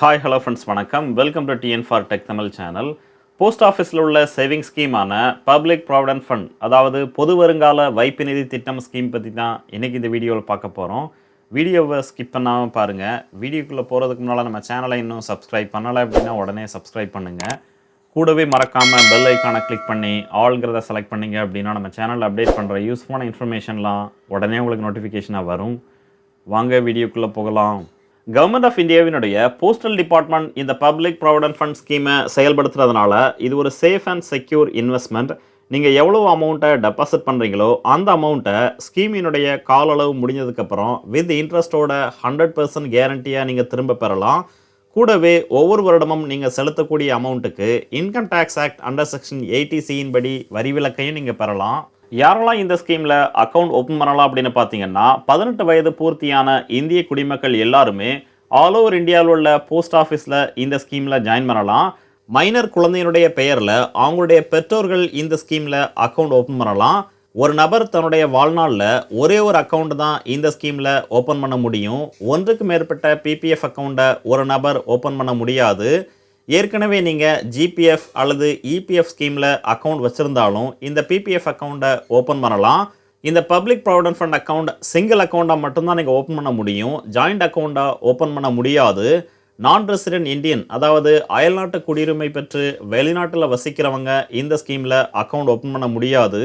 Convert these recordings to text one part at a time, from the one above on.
Hi hello friends வணக்கம். Welcome to TN for tech Tamil channel post ஆஃபீஸில் உள்ள saving ஸ்கீமான பப்ளிக் ப்ராவிடன்ட் ஃபண்ட் அதாவது பொது வருங்கால வைப்பு நிதி திட்டம் ஸ்கீம் பற்றி தான் இன்றைக்கி இந்த வீடியோவில் பார்க்க போகிறோம் வீடியோவை ஸ்கிப் பண்ணாமல் பாருங்கள் வீடியோக்குள்ளே போகிறதுக்கு முன்னால் நம்ம சேனலை இன்னும் சப்ஸ்கிரைப் பண்ணலை அப்படின்னா உடனே சப்ஸ்கிரைப் பண்ணுங்கள் கூடவே மறக்காமல் பெல் ஐக்கானை கிளிக் பண்ணி ஆளுங்கிறத செலக்ட் பண்ணிங்க அப்படின்னா நம்ம சேனலில் அப்டேட் பண்ணுற யூஸ்ஃபுல்லான இன்ஃபர்மேஷன்லாம் உடனே உங்களுக்கு நோட்டிஃபிகேஷனாக வரும். வாங்க வீடியோக்குள்ளே போகலாம். கவர்மெண்ட் ஆஃப் இந்தியாவினுடைய போஸ்டல் டிபார்ட்மெண்ட் இந்த பப்ளிக் ப்ராவிடன்ட் ஃபண்ட் ஸ்கீமை செயல்படுத்துறதுனால இது ஒரு சேஃப் அண்ட் செக்யூர் இன்வெஸ்ட்மெண்ட் நீங்கள் எவ்வளோ அமௌண்ட்டை டெபாசிட் பண்ணுறீங்களோ அந்த அமௌண்ட்டை ஸ்கீமினுடைய கால அளவு முடிஞ்சதுக்கப்புறம் வித் இன்ட்ரெஸ்ட்டோட ஹண்ட்ரட் பர்சன்ட் கேரண்டியாக நீங்கள் திரும்ப பெறலாம். கூடவே ஒவ்வொரு வருடமும் நீங்கள் செலுத்தக்கூடிய அமௌண்ட்டுக்கு income tax act under section eighty சியின் படி வரி விலக்கையும் நீங்கள் பெறலாம். யாரெல்லாம் இந்த ஸ்கீமில் அக்கௌண்ட் ஓப்பன் பண்ணலாம் அப்படின்னு பார்த்தீங்கன்னா பதினெட்டு வயது பூர்த்தியான இந்திய குடிமக்கள் எல்லாருமே ஆல் ஓவர் இந்தியாவில் உள்ள போஸ்ட் ஆஃபீஸில் இந்த ஸ்கீமில் ஜாயின் பண்ணலாம். மைனர் குழந்தையினுடைய பெயரில் அவங்களுடைய பெற்றோர்கள் இந்த ஸ்கீமில் அக்கௌண்ட் ஓப்பன் பண்ணலாம். ஒரு நபர் தன்னுடைய வாழ்நாளில் ஒரே ஒரு அக்கௌண்ட் தான் இந்த ஸ்கீமில் ஓப்பன் பண்ண முடியும். ஒன்றுக்கு மேற்பட்ட பிபிஎஃப் அக்கௌண்ட்டை ஒரு நபர் ஓப்பன் பண்ண முடியாது. ஏற்கனவே நீங்கள் ஜிபிஎஃப் அல்லது இபிஎஃப் ஸ்கீமில் அக்கௌண்ட் வச்சுருந்தாலும் இந்த பிபிஎஃப் அக்கௌண்ட்டை ஓப்பன் பண்ணலாம். இந்த public provident fund account single அக்கௌண்ட்டாக மட்டும்தான் நீங்கள் ஓப்பன் பண்ண முடியும். ஜாயிண்ட் அக்கௌண்ட்டாக ஓப்பன் பண்ண முடியாது. நான் ரெசிடென்ட் இந்தியன் அதாவது அயல்நாட்டு குடியுரிமை பெற்று வெளிநாட்டில் வசிக்கிறவங்க இந்த ஸ்கீமில் அக்கௌண்ட் ஓப்பன் பண்ண முடியாது.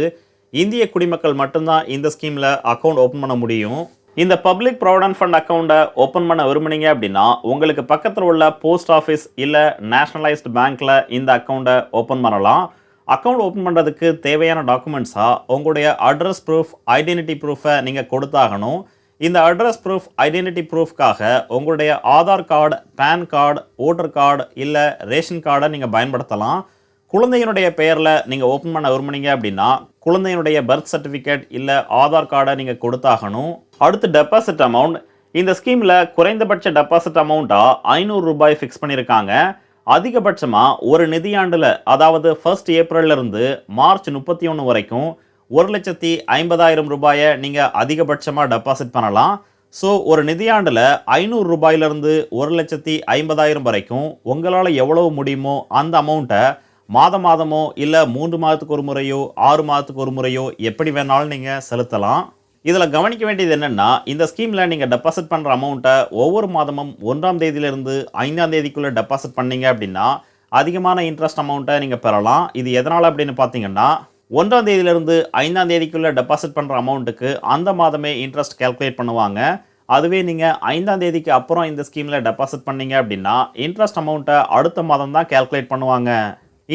இந்திய குடிமக்கள் மட்டும்தான் இந்த ஸ்கீமில் அக்கௌண்ட் ஓப்பன் பண்ண முடியும். இந்த பப்ளிக் ப்ராவிடன்ட் ஃபண்ட் அக்கௌண்ட்டை ஓப்பன் பண்ண விரும்புனீங்க அப்படின்னா உங்களுக்கு பக்கத்தில் உள்ள போஸ்ட் ஆஃபீஸ் இல்லை நேஷனலைஸ்டு பேங்க்கில் இந்த அக்கௌண்ட்டை ஓப்பன் பண்ணலாம். அக்கௌண்ட் ஓப்பன் பண்ணுறதுக்கு தேவையான டாக்குமெண்ட்ஸாக உங்களுடைய அட்ரஸ் ப்ரூஃப் ஐடென்டிட்டி ப்ரூஃபை நீங்கள் கொடுத்தாகணும். இந்த அட்ரஸ் ப்ரூஃப் ஐடென்டிட்டி ப்ரூஃப்காக உங்களுடைய Aadhaar card pan card voter card இல்லை ரேஷன் கார்டை நீங்கள் பயன்படுத்தலாம். குழந்தையினுடைய பெயரில் நீங்கள் ஓப்பன் பண்ண விரும்புனீங்க அப்படின்னா குழந்தையினுடைய பர்த் சர்டிஃபிகேட் இல்லை ஆதார் கார்டை நீங்கள் கொடுத்தாகணும். அடுத்து டெபாசிட் அமௌண்ட் இந்த ஸ்கீமில் குறைந்தபட்ச டெபாசிட் அமௌண்ட்டாக ஐநூறு ரூபாய் ஃபிக்ஸ் பண்ணியிருக்காங்க அதிகபட்சமாக ஒரு நிதியாண்டில் அதாவது ஃபர்ஸ்ட் ஏப்ரல்லேருந்து மார்ச் முப்பத்தி ஒன்று வரைக்கும் ஒரு லட்சத்தி ஐம்பதாயிரம் ரூபாயை நீங்கள் அதிகபட்சமாக டெபாசிட் பண்ணலாம். ஸோ ஒரு நிதியாண்டில் ஐநூறு ரூபாயிலிருந்து ஒரு லட்சத்தி ஐம்பதாயிரம் வரைக்கும் உங்களால் எவ்வளவு முடியுமோ அந்த அமௌண்ட்டை மாதம் மாதமோ இல்லை மூன்று மாதத்துக்கு ஒரு முறையோ ஆறு மாதத்துக்கு ஒரு முறையோ எப்படி வேணாலும் நீங்கள் செலுத்தலாம். இதில் கவனிக்க வேண்டியது என்னென்னா இந்த ஸ்கீமில் நீங்கள் டெபாசிட் பண்ணுற அமௌண்ட்டை ஒவ்வொரு மாதமும் ஒன்றாம் தேதியிலிருந்து ஐந்தாம் தேதிக்குள்ளே டெபாசிட் பண்ணீங்க அப்படின்னா அதிகமான இன்ட்ரெஸ்ட் அமௌண்ட்டை நீங்கள் பெறலாம். இது எதனால் அப்படின்னு பார்த்தீங்கன்னா ஒன்றாம் தேதியிலிருந்து ஐந்தாம் தேதிக்குள்ளே டெபாசிட் பண்ணுற அமௌண்ட்டுக்கு அந்த மாதமே இன்ட்ரெஸ்ட் கேல்குலேட் பண்ணுவாங்க. அதுவே நீங்கள் ஐந்தாம் தேதிக்கு அப்புறம் இந்த ஸ்கீமில் டெபாசிட் பண்ணீங்க அப்படின்னா இன்ட்ரெஸ்ட் அமௌண்ட்டை அடுத்த மாதம் தான் கேல்குலேட் பண்ணுவாங்க.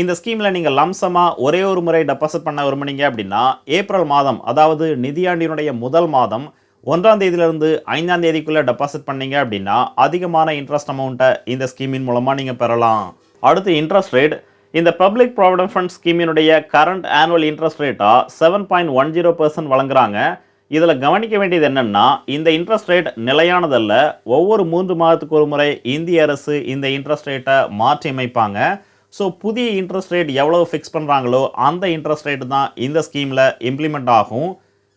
இந்த ஸ்கீமில் நீங்கள் லம்சமாக ஒரே ஒரு முறை டெபாசிட் பண்ண விரும்புனீங்க அப்படின்னா ஏப்ரல் மாதம் அதாவது நிதியாண்டினுடைய முதல் மாதம் ஒன்றாம் தேதியிலிருந்து ஐந்தாம் தேதிக்குள்ளே டெபாசிட் பண்ணீங்க அப்படின்னா அதிகமான இன்ட்ரெஸ்ட் அமௌண்ட்டை இந்த ஸ்கீமின் மூலமாக நீங்கள் பெறலாம். அடுத்து இன்ட்ரெஸ்ட் ரேட் இந்த பப்ளிக் ப்ராவிடன்ட் ஃபண்ட் ஸ்கீமினுடைய கரண்ட் ஆனுவல் இன்ட்ரெஸ்ட் ரேட்டாக seven point one zero percent வழங்குறாங்க. இதில் கவனிக்க வேண்டியது என்னென்னா இந்த இன்ட்ரெஸ்ட் ரேட் நிலையானதல்ல. ஒவ்வொரு மூன்று மாதத்துக்கு ஒரு முறை இந்திய அரசு இந்த இன்ட்ரெஸ்ட் ரேட்டை மாற்றி அமைப்பாங்க. ஸோ புதிய இன்ட்ரெஸ்ட் ரேட் எவ்வளோ ஃபிக்ஸ் பண்ணுறாங்களோ அந்த இன்ட்ரெஸ்ட் ரேட் தான் இந்த ஸ்கீமில் இம்ப்ளிமெண்ட் ஆகும்.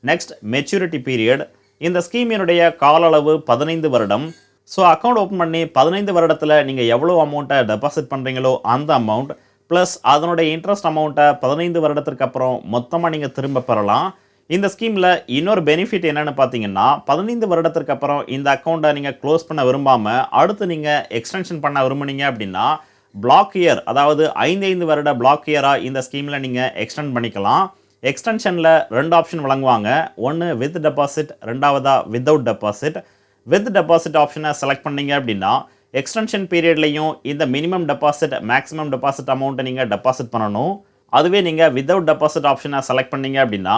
நெக்ஸ்ட் மெச்சூரிட்டி பீரியட் இந்த ஸ்கீமினுடைய கால அளவு பதினைந்து வருடம். ஸோ அக்கௌண்ட் ஓப்பன் பண்ணி பதினைந்து வருடத்தில் நீங்கள் எவ்வளோ அமௌண்ட்டை டெபாசிட் பண்ணுறீங்களோ அந்த அமௌண்ட் ப்ளஸ் அதனுடைய இன்ட்ரெஸ்ட் அமௌண்ட்டை பதினைந்து வருடத்திற்கு அப்புறம் மொத்தமாக நீங்கள் திரும்ப பெறலாம். இந்த ஸ்கீமில் இன்னொரு பெனிஃபிட் என்னென்னு பார்த்தீங்கன்னா பதினைந்து வருடத்திற்கு அப்புறம் இந்த அக்கௌண்ட்டை நீங்கள் க்ளோஸ் பண்ண விரும்பாமல் அடுத்து நீங்கள் எக்ஸ்டென்ஷன் பண்ண விரும்புனீங்க அப்படின்னா பிளாக் இயர் அதாவது ஐந்து வருட பிளாக் இயராக இந்த ஸ்கீமில் நீங்கள் எக்ஸ்டெண்ட் பண்ணிக்கலாம். எக்ஸ்டென்ஷனில் ரெண்டு ஆப்ஷன் வழங்குவாங்க. ஒன்று வித் டெபாசிட் ரெண்டாவதாக வித்தவுட் டெபாசிட் வித் டெபாசிட் ஆப்ஷனை செலக்ட் பண்ணீங்க அப்படின்னா எக்ஸ்டென்ஷன் பீரியட்லையும் இந்த மினிமம் டெபாசிட் மேக்ஸிமம் டெபாசிட் அமௌண்ட்டை நீங்கள் டெபாசிட் பண்ணணும். அதுவே நீங்கள் வித்தவுட் டெபாசிட் ஆப்ஷனை செலக்ட் பண்ணீங்க அப்படின்னா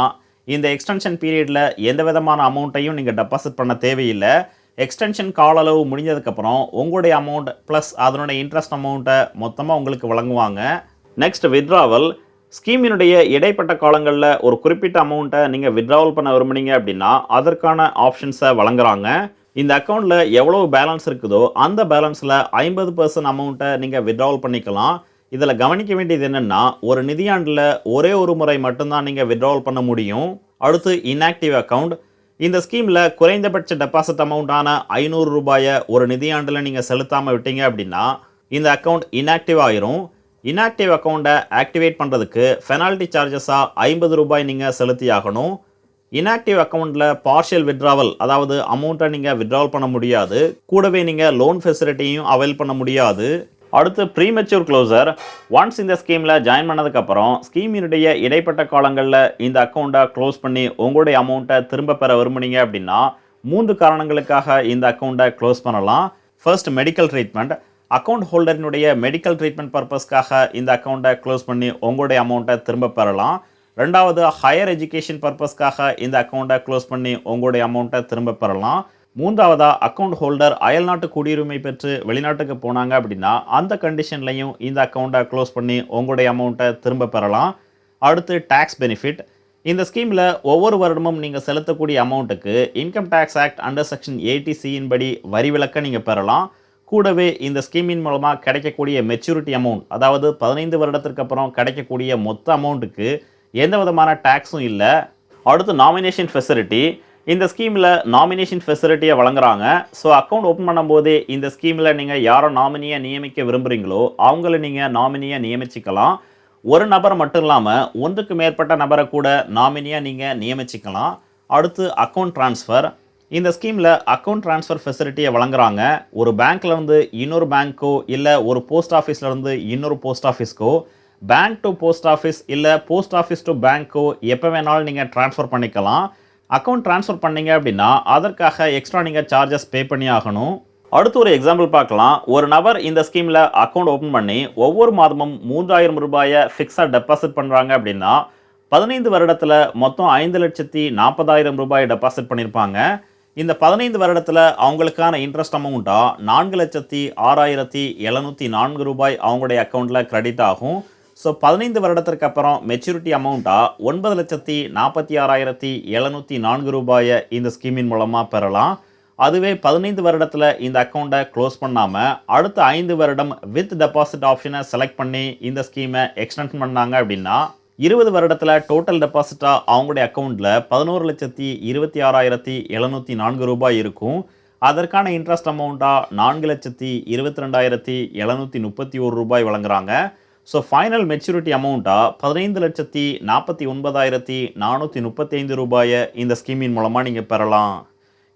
இந்த எக்ஸ்டென்ஷன் பீரியடில் எந்த விதமான அமௌண்ட்டையும் நீங்கள் டெபாசிட் பண்ண தேவையில்லை. எக்ஸ்டென்ஷன் கால அளவு முடிஞ்சதுக்கப்புறம் உங்களுடைய அமௌண்ட் ப்ளஸ் அதனுடைய இன்ட்ரெஸ்ட் அமௌண்ட்டை மொத்தமாக உங்களுக்கு வழங்குவாங்க. நெக்ஸ்ட் வித்ராவல் ஸ்கீமினுடைய இடைப்பட்ட காலங்களில் ஒரு குறிப்பிட்ட அமௌண்ட்டை நீங்கள் வித்ராவல் பண்ண விரும்புனீங்க அப்படின்னா அதற்கான ஆப்ஷன்ஸை வழங்குறாங்க. இந்த அக்கௌண்ட்டில் எவ்வளோ பேலன்ஸ் இருக்குதோ அந்த பேலன்ஸில் ஐம்பது பர்சன்ட் அமௌண்ட்டை நீங்கள் வித்ராவல் பண்ணிக்கலாம். இதில் கவனிக்க வேண்டியது என்னென்னா ஒரு நிதியாண்டில் ஒரே ஒரு முறை மட்டும்தான் நீங்கள் வித்ராவல் பண்ண முடியும். அடுத்து இன்ஆக்டிவ் அக்கௌண்ட் இந்த ஸ்கீமில் குறைந்தபட்ச டெபாசிட் அமௌண்ட்டான ஐநூறு ரூபாயை ஒரு நிதியாண்டில் நீங்கள் செலுத்தாமல் விட்டீங்க அப்படின்னா இந்த அக்கௌண்ட் இன்ஆக்டிவ் ஆயிரும். இன்ஆக்டிவ் அக்கௌண்ட்டை ஆக்டிவேட் பண்ணுறதுக்கு பெனால்ட்டி சார்ஜஸாக ஐம்பது ரூபாய் நீங்கள் செலுத்தி ஆகணும். இன்ஆக்டிவ் அக்கௌண்ட்டில் பார்ஷியல் விட்ராவல் அதாவது அமௌண்ட்டை நீங்கள் வித்ட்ராவல் பண்ண முடியாது. கூடவே நீங்கள் லோன் ஃபெசிலிட்டியும் அவைல் பண்ண முடியாது. அடுத்து ப்ரீமெச்சூர் க்ளோசர் ஒன்ஸ் இந்த ஸ்கீமில் ஜாயின் பண்ணதுக்கப்புறம் ஸ்கீமினுடைய இடைப்பட்ட காலங்களில் இந்த அக்கௌண்ட்டை க்ளோஸ் பண்ணி உங்களுடைய அமௌண்ட்டை திரும்ப பெற விரும்புனீங்க அப்படின்னா மூன்று காரணங்களுக்காக இந்த அக்கௌண்ட்டை க்ளோஸ் பண்ணலாம். ஃபர்ஸ்ட் மெடிக்கல் ட்ரீட்மெண்ட் அக்கௌண்ட் ஹோல்டரினுடைய மெடிக்கல் ட்ரீட்மெண்ட் பர்பஸ்க்காக இந்த அக்கௌண்ட்டை க்ளோஸ் பண்ணி உங்களுடைய அமௌண்ட்டை திரும்ப பெறலாம். ரெண்டாவது ஹையர் எஜுகேஷன் பர்பஸ்க்காக இந்த அக்கௌண்ட்டை க்ளோஸ் பண்ணி உங்களுடைய அமௌண்ட்டை திரும்ப பெறலாம். மூன்றாவதாக அக்கௌண்ட் ஹோல்டர் அயல்நாட்டு குடியுரிமை பெற்று வெளிநாட்டுக்கு போனாங்க அப்படின்னா அந்த கண்டிஷன்லையும் இந்த அக்கௌண்ட்டை க்ளோஸ் பண்ணி உங்களுடைய அமௌண்ட்டை திரும்ப பெறலாம். அடுத்து டேக்ஸ் பெனிஃபிட் இந்த ஸ்கீமில் ஒவ்வொரு வருடமும் நீங்கள் செலுத்தக்கூடிய அமௌண்ட்டுக்கு income tax act under section eighty சியின் படி வரி விலக்க நீங்கள் பெறலாம். கூடவே இந்த ஸ்கீமின் மூலமாக கிடைக்கக்கூடிய மெச்சூரிட்டி அமௌண்ட் அதாவது பதினைந்து வருடத்திற்கு அப்புறம் கிடைக்கக்கூடிய மொத்த அமௌண்ட்டுக்கு எந்த விதமான டேக்ஸும் இல்லை. அடுத்து நாமினேஷன் ஃபெசிலிட்டி இந்த ஸ்கீமில் நாமினேஷன் ஃபெசிலிட்டியை வழங்குறாங்க. ஸோ அக்கௌண்ட் ஓப்பன் பண்ணும்போது இந்த ஸ்கீமில் நீங்கள் யாரை நாமினியாக நியமிக்க விரும்புகிறீங்களோ அவங்கள நீங்கள் நாமினியாக நியமிச்சிக்கலாம். ஒரு நபர் மட்டும் இல்லாமல் ஒன்றுக்கு மேற்பட்ட நபரை கூட நாமினியாக நீங்கள் நியமிச்சிக்கலாம். அடுத்து அக்கௌண்ட் ட்ரான்ஸ்ஃபர் இந்த ஸ்கீமில் அக்கௌண்ட் ட்ரான்ஸ்ஃபர் ஃபெசிலிட்டியை வழங்குறாங்க. ஒரு பேங்க்லேருந்து இன்னொரு பேங்க்கோ இல்லை ஒரு போஸ்ட் ஆஃபீஸ்லேருந்து இன்னொரு போஸ்ட் ஆஃபீஸ்க்கோ பேங்க் டு போஸ்ட் ஆஃபீஸ் இல்லை போஸ்ட் ஆஃபீஸ் டு பேங்க்கோ எப்போ வேணாலும் நீங்கள் ட்ரான்ஸ்ஃபர் பண்ணிக்கலாம். அக்கௌண்ட் ட்ரான்ஸ்ஃபர் பண்ணீங்க அப்படின்னா அதற்காக எக்ஸ்ட்ரா நீங்கள் சார்ஜஸ் பே பண்ணி ஆகணும். அடுத்து ஒரு எக்ஸாம்பிள் பார்க்கலாம். ஒரு நபர் இந்த ஸ்கீமில் அக்கௌண்ட் ஓப்பன் பண்ணி ஒவ்வொரு மாதமும் மூன்றாயிரம் ரூபாயை ஃபிக்ஸாக டெபாசிட் பண்ணுறாங்க அப்படின்னா பதினைந்து வருடத்தில் மொத்தம் ஐந்து லட்சத்தி நாற்பதாயிரம் ரூபாய் டெபாசிட் பண்ணியிருப்பாங்க இந்த பதினைந்து வருடத்தில் அவங்களுக்கான இன்ட்ரெஸ்ட் அமௌண்ட்டாக நான்கு லட்சத்தி ஆறாயிரத்தி எழுநூற்றி நான்கு ரூபாய் அவங்களுடைய அக்கௌண்ட்டில் க்ரெடிட் ஆகும். ஸோ பதினைந்து வருடத்திற்கு அப்புறம் மெச்சூரிட்டி அமௌண்ட்டாக ஒன்பது லட்சத்தி நாற்பத்தி ஆறாயிரத்தி எழுநூற்றி நான்கு ரூபாயை இந்த ஸ்கீமின் மூலமாக பெறலாம். அதுவே பதினைந்து வருடத்தில் இந்த அக்கௌண்ட்டை க்ளோஸ் பண்ணாமல் அடுத்த ஐந்து வருடம் வித் டெபாசிட் ஆப்ஷனை செலக்ட் பண்ணி இந்த ஸ்கீமை எக்ஸ்டென்ட் பண்ணாங்க அப்படின்னா இருபது வருடத்தில் டோட்டல் டெபாசிட்டாக அவங்களுடைய அக்கௌண்ட்டில் பதினோரு லட்சத்தி இருபத்தி ஆறாயிரத்தி எழுநூற்றி நான்கு ரூபாய் இருக்கும். அதற்கான இன்ட்ரெஸ்ட் அமௌண்ட்டாக நான்கு லட்சத்தி இருபத்தி ரெண்டாயிரத்தி எழுநூற்றி முப்பத்தி ஒரு ரூபாய் வழங்குறாங்க. ஸோ ஃபைனல் மெச்சூரிட்டி அமௌண்ட்டாக பதினைந்து லட்சத்தி நாற்பத்தி ஒன்பதாயிரத்தி நானூற்றி முப்பத்தி ஐந்து ரூபாயை இந்த ஸ்கீமின் மூலமாக நீங்கள் பெறலாம்.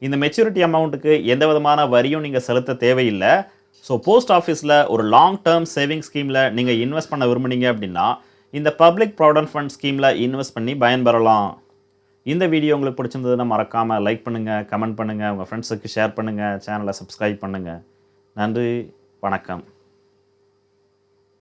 இந்த மெச்சூரிட்டி அமௌண்ட்டுக்கு எந்த விதமான வரியும் நீங்கள் செலுத்த தேவையில்லை. ஸோ போஸ்ட் ஆஃபீஸில் ஒரு லாங் டேர்ம் சேவிங் ஸ்கீமில் நீங்கள் இன்வெஸ்ட் பண்ண விரும்புனீங்க அப்படின்னா இந்த பப்ளிக் ப்ராவிடன்ட் ஃபண்ட் ஸ்கீமில் இன்வெஸ்ட் பண்ணி பயன்பெறலாம். இந்த வீடியோ உங்களுக்கு பிடிச்சிருந்ததுன்னா மறக்காமல் லைக் பண்ணுங்கள் கமெண்ட் பண்ணுங்கள் உங்கள் ஃப்ரெண்ட்ஸுக்கு ஷேர் பண்ணுங்கள் சேனலை சப்ஸ்கிரைப் பண்ணுங்கள் நன்றி வணக்கம்.